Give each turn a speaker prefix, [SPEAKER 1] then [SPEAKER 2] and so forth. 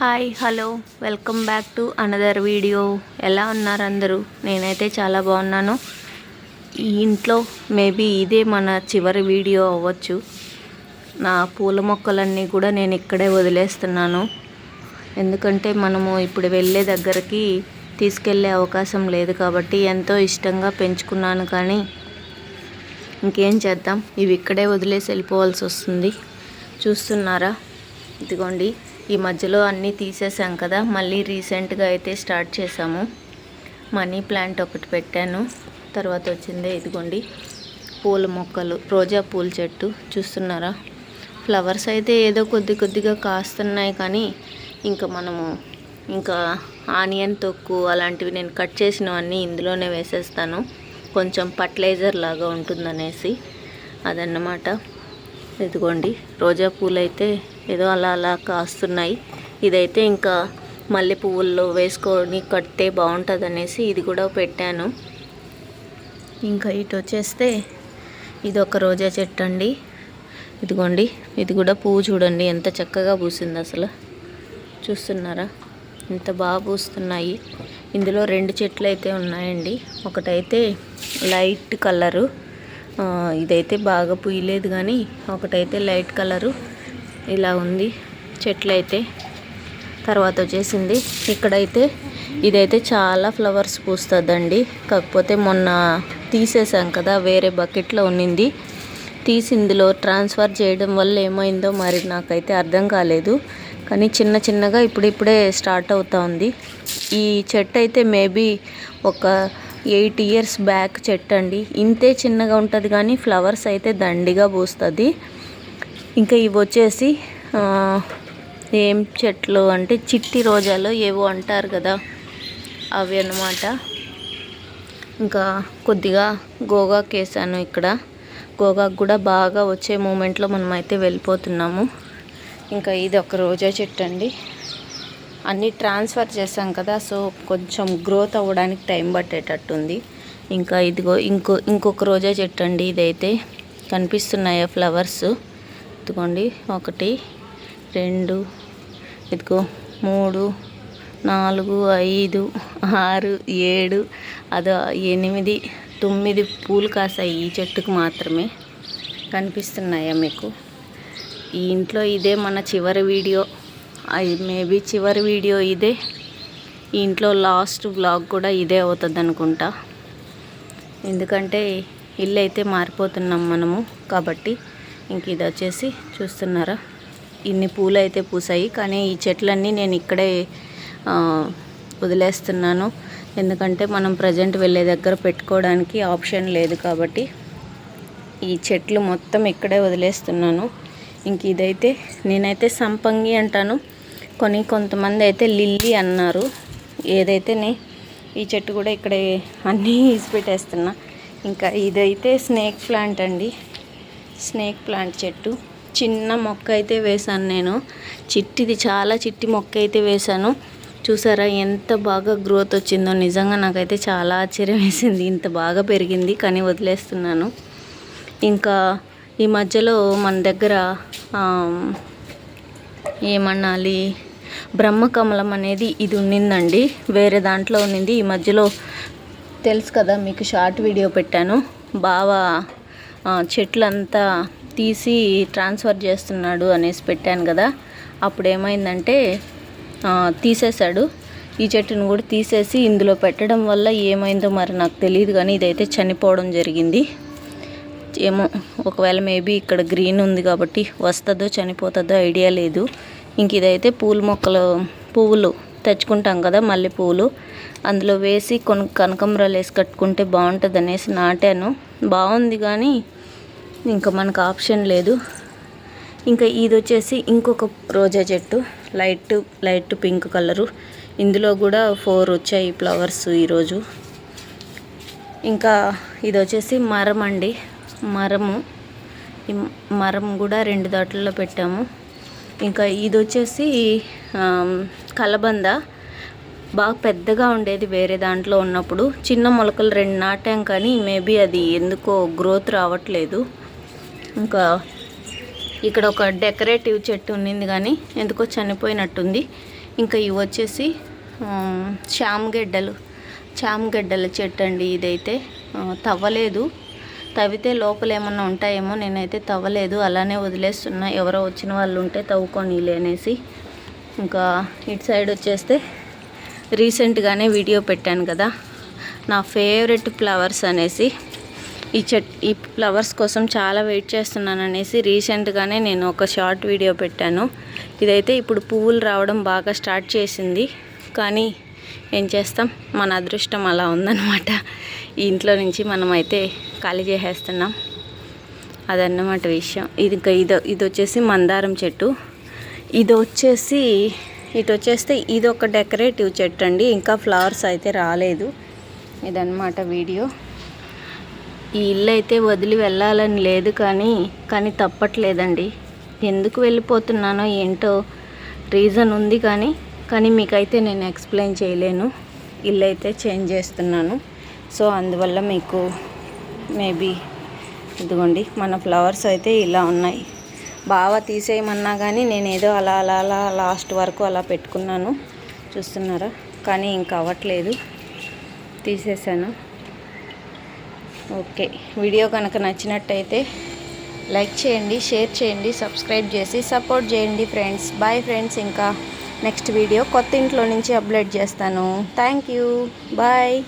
[SPEAKER 1] Hi hello. Welcome back to another video. ఎలా ఉన్నారు అందరూ? నేనైతే చాలా బాగున్నాను. ఈ ఇంట్లో మేబీ ఇదే మన చివరి వీడియో అవ్వచ్చు. నా పూల మొక్కలన్నీ కూడా నేను ఇక్కడే వదిలేస్తున్నాను. ఎందుకంటే మనము ఇప్పుడు వెళ్ళే దగ్గరికి తీసుకెళ్ళే అవకాశం లేదు కాబట్టి ఎంతో ఇష్టంగా పెంచుకున్నాను కానీ ఇంకేం చేద్దాం? ఇవి ఇక్కడే వదిలేసి వెళ్ళిపోవాల్సి వస్తుంది. చూస్తున్నారా? ఇదిగోండి. ఈ మధ్యలో అన్నీ తీసేసాం కదా మళ్ళీ రీసెంట్గా అయితే స్టార్ట్ చేసాము మనీ ప్లాంట్ ఒకటి పెట్టాను తర్వాత వచ్చిందే ఇదిగోండి పూల మొక్కలు రోజా పూల చెట్టు చూస్తున్నారా? ఫ్లవర్స్ అయితే ఏదో కొద్ది కొద్దిగా కాస్తున్నాయి కానీ ఇంకా మనము ఇంకా ఆనియన్ తొక్కు అలాంటివి నేను కట్ చేసినవన్నీ ఇందులోనే వేసేస్తాను. కొంచెం ఫర్టిలైజర్ లాగా ఉంటుందనేసి అదన్నమాట. ఇదిగోండి రోజా పూలు అయితే ఏదో అలా అలా కాస్తున్నాయి. ఇదైతే ఇంకా మల్లె పువ్వుల్లో వేసుకొని కట్టే బాగుంటుంది అనేసి ఇది కూడా పెట్టాను. ఇంకా ఇటు వచ్చేస్తే ఇది ఒక రోజా చెట్టు అండి ఇదిగోండి ఇది కూడా పువ్వు చూడండి ఎంత చక్కగా పూసింది అసలు. చూస్తున్నారా? ఎంత బాగా పూస్తున్నాయి. ఇందులో రెండు చెట్లు అయితే ఉన్నాయండి. ఒకటైతే లైట్ కలరు. ఇదైతే బాగా పూయలేదు కానీ ఒకటైతే లైట్ కలరు. ఇలా ఉంది. చెట్లు అయితే తర్వాత వచ్చేసింది. ఇక్కడైతే ఇదైతే చాలా ఫ్లవర్స్ పూస్తుందండి. కాకపోతే మొన్న తీసేసాం కదా వేరే బకెట్లో ఉన్నింది. తీసి ఇందులో ట్రాన్స్ఫర్ చేయడం వల్ల ఏమైందో మరి నాకైతే అర్థం కాలేదు. కానీ చిన్న చిన్నగా ఇప్పుడిప్పుడే స్టార్ట్ అవుతా ఉంది. ఈ చెట్టు అయితే మేబీ ఒక ఎయిట్ ఇయర్స్ బ్యాక్ చెట్టు అండి ఇంతే చిన్నగా ఉంటుంది కానీ ఫ్లవర్స్ అయితే దండిగా పూస్తుంది. ఇంకా ఇవి వచ్చేసి ఏం చెట్లు అంటే చిట్టి రోజాలు ఏవో అంటారు కదా అవి అన్నమాట. ఇంకా కొద్దిగా గోగాకు వేసాను ఇక్కడ. గోగాకు కూడా బాగా వచ్చే మూమెంట్లో మనమైతే వెళ్ళిపోతున్నాము. ఇంకా ఇది ఒక రోజా చెట్టు అండి. అన్నీ ట్రాన్స్ఫర్ చేసాం కదా సో కొంచెం గ్రోత్ అవ్వడానికి టైం పట్టేటట్టుంది. ఇంకా ఇదిగో ఇంకో ఇంకొక రోజా చెట్టు అండి ఇదైతే. కనిపిస్తున్నాయా ఫ్లవర్స్? ఎత్తుకోండి ఒకటి రెండు ఇదిగో మూడు నాలుగు ఐదు ఆరు ఏడు అదో ఎనిమిది తొమ్మిది పూలు కాసాయి ఈ చెట్టుకు మాత్రమే. కనిపిస్తున్నాయా మీకు? ఈ ఇంట్లో ఇదే మన చివరి వీడియో. అది మేబీ చివరి వీడియో ఇదే. ఈ ఇంట్లో లాస్ట్ బ్లాగ్ కూడా ఇదే అవుతుంది అనుకుంటా ఎందుకంటే ఇల్లు అయితే మారిపోతున్నాం మనము కాబట్టి ఇంక ఇది వచ్చేసి చూస్తున్నారా? ఇన్ని పూలు అయితే పూసాయి. కానీ ఈ చెట్లన్నీ నేను ఇక్కడే వదిలేస్తున్నాను. ఎందుకంటే మనం ప్రజెంట్ వెళ్ళే దగ్గర పెట్టుకోవడానికి ఆప్షన్ లేదు కాబట్టి ఈ చెట్లు మొత్తం ఇక్కడే వదిలేస్తున్నాను. ఇంక ఇదైతే నేనైతే సంపంగి అంటాను. కొన్ని కొంతమంది అయితే లిల్లీ అన్నారు. ఏదైతేనే ఈ చెట్టు కూడా ఇక్కడే అన్నీ ఈసి పెట్టేస్తున్నా ఇంకా ఇదైతే స్నేక్ ప్లాంట్ అండి. స్నేక్ ప్లాంట్ చెట్టు. చిన్న మొక్క అయితే వేశాను నేను. చిట్టిది చాలా చిట్టి మొక్క అయితే వేశాను. చూసారా ఎంత బాగా గ్రోత్ వచ్చిందో. నిజంగా నాకైతే చాలా ఆశ్చర్యం వేసింది. ఇంత బాగా పెరిగింది కానీ వదిలేస్తున్నాను. ఇంకా ఈ మధ్యలో మన దగ్గర ఏమనాలి బ్రహ్మకమలం అనేది ఇది ఉన్నిందండి. వేరే దాంట్లో ఉన్నింది. ఈ మధ్యలో తెలుసు కదా మీకు షార్ట్ వీడియో పెట్టాను. బాగా చెట్లంతా తీసి ట్రాన్స్ఫర్ చేస్తున్నాడు అనేసి పెట్టాను కదా. అప్పుడు ఏమైందంటే తీసేశాడు. ఈ చెట్టును కూడా తీసేసి ఇందులో పెట్టడం వల్ల ఏమైందో మరి నాకు తెలియదు కానీ ఇదైతే చనిపోవడం జరిగింది. ఏమో ఒకవేళ మేబీ ఇక్కడ గ్రీన్ ఉంది కాబట్టి వస్తుందో చనిపోతుందో ఐడియా లేదు. ఇంక ఇదైతే పూల మొక్కలు పువ్వులు తెచ్చుకుంటాం కదా మల్లె పువ్వులు. అందులో వేసి కొన్ని కనకంబరాలు వేసి కట్టుకుంటే బాగుంటుంది అనేసి నాటాను. బాగుంది కానీ ఇంకా మనకు ఆప్షన్ లేదు. ఇంకా ఇది వచ్చేసి ఇంకొక రోజా చెట్టు. Light light pink colour. ఇందులో కూడా ఫోర్ వచ్చాయి ఫ్లవర్స్ ఈరోజు. ఇంకా ఇది వచ్చేసి మరం అండి. మరము. మరం కూడా రెండు దాట్లలో పెట్టాము. ఇంకా ఇది వచ్చేసి కలబంద. బాగా పెద్దగా ఉండేది వేరే దాంట్లో ఉన్నప్పుడు. చిన్న మొలకలు రెండు నాటాం కానీ మేబీ అది ఎందుకో గ్రోత్ రావట్లేదు. ఇంకా ఇక్కడ ఒక డెకరేటివ్ చెట్టు ఉన్నింది కానీ ఎందుకో చనిపోయినట్టుంది. ఇంకా ఇవి వచ్చేసి ఉమ్, చామగడ్డలు. చామగడ్డల చెట్టు అండి ఇదైతే తవ్వలేదు. తవ్వితే లోపల ఏమన్నా ఉంటాయేమో నేనైతే తవ్వలేదు. అలానే వదిలేస్తున్నా. ఎవరో వచ్చిన వాళ్ళు ఉంటే తవ్వుకొని లేనేసి ఇంకా ఇటు సైడ్ వచ్చేస్తే రీసెంట్గానే వీడియో పెట్టాను కదా. నా ఫేవరెట్ ఫ్లవర్స్ అనేసి. ఈ చెట్ ఈ ఫ్లవర్స్ కోసం చాలా వెయిట్ చేస్తున్నాను అనేసి రీసెంట్గానే నేను ఒక షార్ట్ వీడియో పెట్టాను. ఇదైతే ఇప్పుడు పువ్వులు రావడం బాగా స్టార్ట్ చేసింది. కానీ ఏం చేస్తాం? మన అదృష్టం అలా ఉందన్నమాట. ఈ ఇంట్లో నుంచి మనం అయితే ఖాళీ చేసేస్తున్నాం. అదన్నమాట విషయం. ఇది ఇంకా ఇది ఇది వచ్చేసి మందారం చెట్టు. ఇది వచ్చేసి ఇటు వచ్చేస్తే ఇది ఒక డెకరేటివ్ చెట్టు అండి ఇంకా ఫ్లవర్స్ అయితే రాలేదు. ఇదన్నమాట వీడియో. ఈ ఇల్లు అయితే వదిలి వెళ్ళాలని లేదు కానీ కానీ తప్పట్లేదండి. ఎందుకు వెళ్ళిపోతున్నానో ఏంటో రీజన్ ఉంది కానీ కానీ మీకైతే నేను ఎక్స్ప్లెయిన్ చేయలేను. ఇల్లు అయితే చేంజ్ చేస్తున్నాను. సో అందువల్ల మీకు మేబీ ఇదిగోండి మన ఫ్లవర్స్ అయితే ఇలా ఉన్నాయి. బాగా తీసేయమన్నా కానీ నేను ఏదో అలా అలా అలా లాస్ట్ వరకు అలా పెట్టుకున్నాను. చూస్తున్నారా? కానీ ఇంకా అవ్వట్లేదు. తీసేసాను. ఓకే. వీడియో కనుక నచ్చినట్టయితే లైక్ చేయండి షేర్ చేయండి సబ్స్క్రైబ్ చేసి సపోర్ట్ చేయండి ఫ్రెండ్స్. Bye friends. ఇంకా నెక్స్ట్ వీడియో కొత్త ఇంట్లో నుంచి అప్లోడ్ చేస్తాను. Thank you. బాయ్.